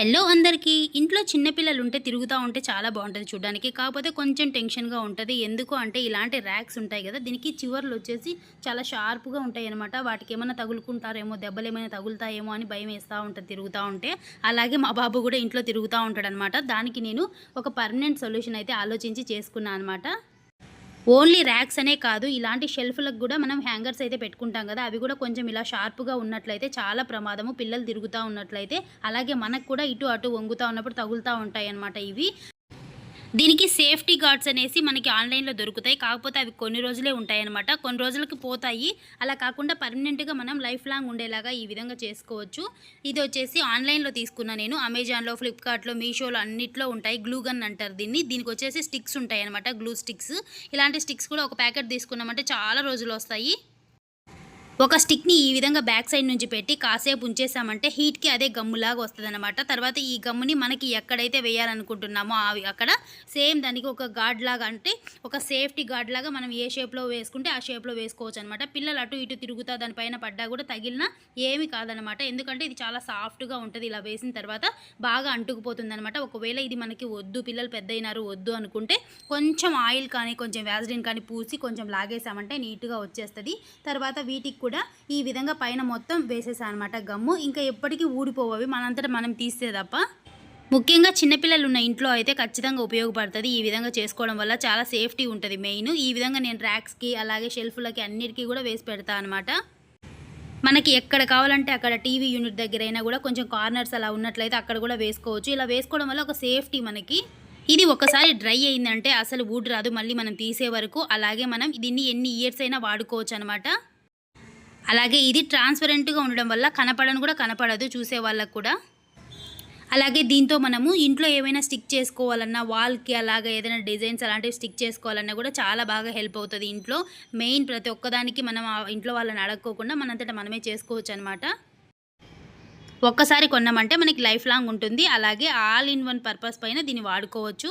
Hello అందరికీ. ఇంట్లో చిన్నపిల్లలు ఉంటే తిరుగుతూ ఉంటే చాలా బాగుంటుంది చూడడానికి. కాకపోతే కొంచెం టెన్షన్గా ఉంటుంది. ఎందుకు అంటే ఇలాంటి ర్యాక్స్ ఉంటాయి కదా దీనికి చివర్లు వచ్చేసి చాలా షార్ప్గా ఉంటాయి అనమాట వాటికి ఏమైనా తగులుకుంటారేమో దెబ్బలు ఏమైనా తగులుతాయేమో అని భయం వేస్తూ ఉంటుంది తిరుగుతూ ఉంటే. అలాగే మా బాబు కూడా ఇంట్లో తిరుగుతూ ఉంటాడు అనమాట దానికి నేను ఒక పర్మనెంట్ సొల్యూషన్ అయితే ఆలోచించి చేసుకున్నాను అనమాట ఓన్లీ ర్యాక్స్ అనే కాదు ఇలాంటి షెల్ఫ్లకు కూడా మనం హ్యాంగర్స్ అయితే పెట్టుకుంటాం కదా. అవి కూడా కొంచెం ఇలా షార్ప్గా ఉన్నట్లయితే చాలా ప్రమాదము. పిల్లలు తిరుగుతూ ఉన్నట్లయితే అలాగే మనకు కూడా ఇటు అటు వంగుతూ ఉన్నప్పుడు తగులుతూ ఉంటాయి అన్నమాట ఇవి. దీనికి సేఫ్టీ గార్డ్స్ అనేసి మనకి ఆన్లైన్లో దొరుకుతాయి. కాకపోతే అవి కొన్ని రోజులే ఉంటాయి అనమాట కొన్ని రోజులకి పోతాయి. అలా కాకుండా పర్మనెంట్గా మనం లైఫ్ లాంగ్ ఉండేలాగా ఈ విధంగా చేసుకోవచ్చు. ఇది వచ్చేసి ఆన్లైన్లో తీసుకున్నా నేను. అమెజాన్లో ఫ్లిప్కార్ట్లో మీషోలో అన్నిట్లో ఉంటాయి. గ్లూ గన్ అంటారు దీన్ని. దీనికి వచ్చేసి స్టిక్స్ ఉంటాయి అనమాట గ్లూ స్టిక్స్ ఇలాంటి స్టిక్స్ కూడా ఒక ప్యాకెట్ తీసుకున్నామంటే చాలా రోజులు వస్తాయి. ఒక స్టిక్ని ఈ విధంగా బ్యాక్ సైడ్ నుంచి పెట్టి కాసేపు ఉంచేసామంటే హీట్కి అదే గమ్ములాగా వస్తుంది అనమాట తర్వాత ఈ గమ్ముని మనకి ఎక్కడైతే వేయాలనుకుంటున్నామో అవి అక్కడ సేమ్ దానికి ఒక గార్డ్ లాగా అంటే ఒక సేఫ్టీ గార్డ్ లాగా మనం ఏ షేప్లో వేసుకుంటే ఆ షేప్లో వేసుకోవచ్చు అనమాట పిల్లలు అటు ఇటు తిరుగుతా దానిపైన పడ్డా కూడా తగిలిన ఏమి కాదనమాట ఎందుకంటే ఇది చాలా సాఫ్ట్గా ఉంటుంది ఇలా వేసిన తర్వాత బాగా అంటుకుపోతుంది అనమాట ఒకవేళ ఇది మనకి వద్దు పిల్లలు పెద్ద వద్దు అనుకుంటే కొంచెం ఆయిల్ కానీ కొంచెం వ్యాజ్లిన్ కానీ పూసి కొంచెం లాగేసామంటే నీట్గా వచ్చేస్తుంది. తర్వాత వీటికి కూడా ఈ విధంగా పైన మొత్తం వేసేసా అనమాట గమ్ము. ఇంకా ఎప్పటికీ ఊడిపోవవి మనంతటా మనం తీస్తే తప్ప. ముఖ్యంగా చిన్నపిల్లలు ఉన్న ఇంట్లో అయితే ఖచ్చితంగా ఉపయోగపడుతుంది. ఈ విధంగా చేసుకోవడం వల్ల చాలా సేఫ్టీ ఉంటుంది మెయిన్. ఈ విధంగా నేను ర్యాక్స్కి అలాగే షెల్ఫ్లకి అన్నిటికీ కూడా వేసి పెడతా అనమాట మనకి ఎక్కడ కావాలంటే అక్కడ టీవీ యూనిట్ దగ్గర అయినా కూడా కొంచెం కార్నర్స్ అలా ఉన్నట్లయితే అక్కడ కూడా వేసుకోవచ్చు. ఇలా వేసుకోవడం వల్ల ఒక సేఫ్టీ మనకి. ఇది ఒకసారి డ్రై అయిందంటే అసలు వుడ్ రాదు. మళ్ళీ మనం తీసే వరకు అలాగే మనం దీన్ని ఎన్ని ఇయర్స్ అయినా వాడుకోవచ్చు అనమాట అలాగే ఇది ట్రాన్స్పరెంట్గా ఉండడం వల్ల కనపడను కూడా కనపడదు చూసే వాళ్ళకు కూడా. అలాగే దీంతో మనము ఇంట్లో ఏమైనా స్టిక్ చేసుకోవాలన్నా వాల్కి అలాగే ఏదైనా డిజైన్స్ అలాంటివి స్టిక్ చేసుకోవాలన్నా కూడా చాలా బాగా హెల్ప్ అవుతుంది ఇంట్లో. మెయిన్ ప్రతి ఒక్కదానికి మనం ఆ ఇంట్లో వాళ్ళని అడగకోకుండా మనంతటా మనమే చేసుకోవచ్చు అనమాట ఒక్కసారి కొన్నామంటే మనకి లైఫ్ లాంగ్ ఉంటుంది. అలాగే ఆల్ ఇన్ వన్ పర్పస్ పైన దీన్ని వాడుకోవచ్చు.